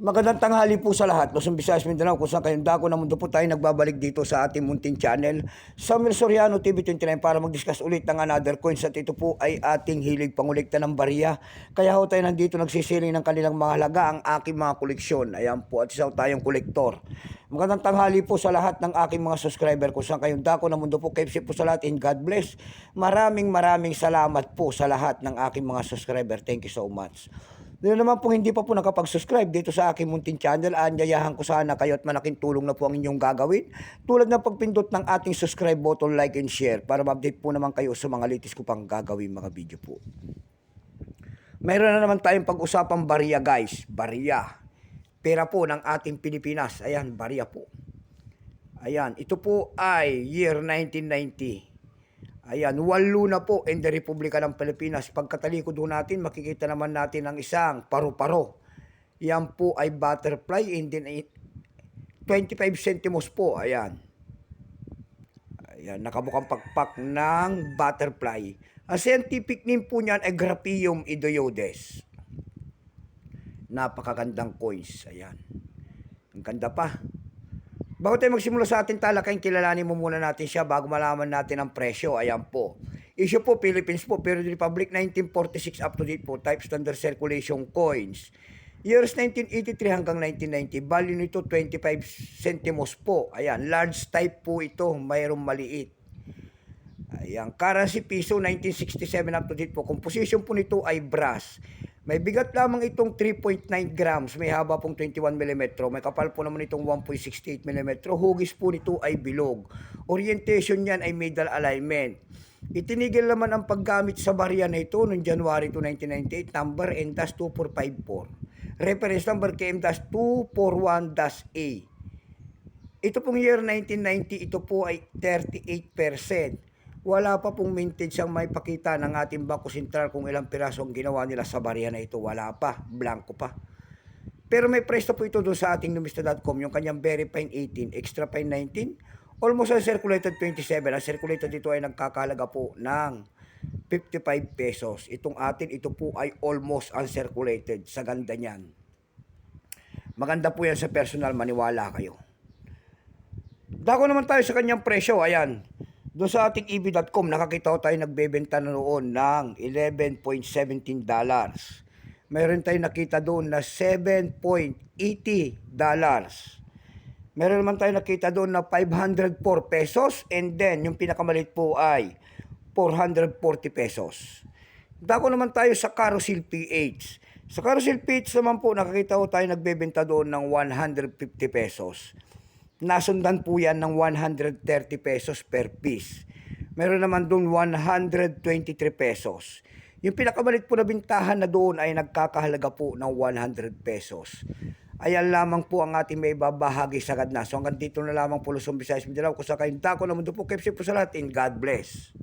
Magandang tanghali po sa lahat. Luzon, Visayas, Mindanao, kung saan kayong dako na mundo po tayo nagbabalik dito sa ating munting channel. Samuel Soriano TV29 para mag-discuss ulit ng another coins at ito po ay ating hilig pangulikta ng bariya. Kaya ho tayo nandito nagsisiling ng kanilang mga halaga ang aking mga koleksyon. Ayan po at isa tayong kolektor. Magandang tanghali po sa lahat ng aking mga subscriber kung saan kayong dako na mundo po. Kepsi po sa lahat and God bless. Maraming maraming salamat po sa lahat ng aking mga subscriber. Thank you so much. Doon naman po hindi pa po nakapag-subscribe dito sa aking munting channel, anyayahan ko sana kayo at malaking tulong na po ang inyong gagawin. Tulad ng pagpindot ng ating subscribe button, like and share para ma-update po naman kayo sa mga latest ko pang gagawin mga video po. Mayroon na naman tayong pag-usapang bariya guys, bariya. Pera po ng ating Pilipinas, ayan, bariya po. Ayan, ito po ay year 1990. Ayan, walo na po in the Republika ng Pilipinas. Pagkatalikod ho natin, makikita naman natin ang isang paru-paro. Yan po ay butterfly and then eh, 25 centimos po. Ayan. Ayan, nakabukang pakpak ng butterfly. Ang scientific name po niyan ay Graphium idiodes. Napakagandang coins. Ayan. Ang ganda pa. Bago tayo magsimula sa ating talakayin, kilalanin mo muna natin siya bago malaman natin ang presyo. Ayan po. Issue po, Philippines po, Period Republic 1946 up to date po, type standard circulation coins. Years 1983 hanggang 1990, value nito 25 centimos po. Ayan, large type po ito, mayroong maliit. Ayan, currency piso 1967 up to date po. Composition po nito ay brass. May bigat lamang itong 3.9 grams, may haba pong 21 mm, may kapal po naman itong 1.68 mm, hugis po nito ay bilog. Orientation niyan ay middle alignment. Itinigil naman ang paggamit sa barya na ito noong January 2, 1998, number N-254. Reference number KM-241-A. Ito pong year 1990, ito po ay 38% wala pa pong mintage ang may pakita ng ating Bangko Sentral kung ilang piraso ang ginawa nila sa barya na ito. Wala pa, blanco pa. Pero may presto po ito doon sa ating numista.com, yung kanyang very fine 18, extra fine 19, almost ang circulated 27. Ang circulated dito ay nagkakalaga po ng 55 pesos. Itong atin, ito po ay almost uncirculated. Sa ganda niyan. Maganda po yan sa personal, maniwala kayo. Dako naman tayo sa kanyang presyo, ayan. Doon sa ating EB.com, nakakita ko tayo nagbebenta na noon ng 11.17 dollars. Meron tayong nakita doon na 7.80 dollars. Meron naman tayo nakita doon na 504 pesos and then yung pinakamalit po ay 440 pesos. Dako naman tayo sa Carousel PH. Sa Carousel PH naman po, nakakita ko tayo nagbebenta doon ng 150 pesos. Nasundan po yan ng 130 pesos per piece. Meron naman doon 123 pesos. Yung pinakamalit po na bintahan na doon ay nagkakahalaga po ng 100 pesos. Ayan lamang po ang ating may babahagi sa kadna. So hanggang dito na lamang po Luzon, Visayas, Mindanao. Kung sa kayong dako na mundo po, kepsi po sa lahat and God bless.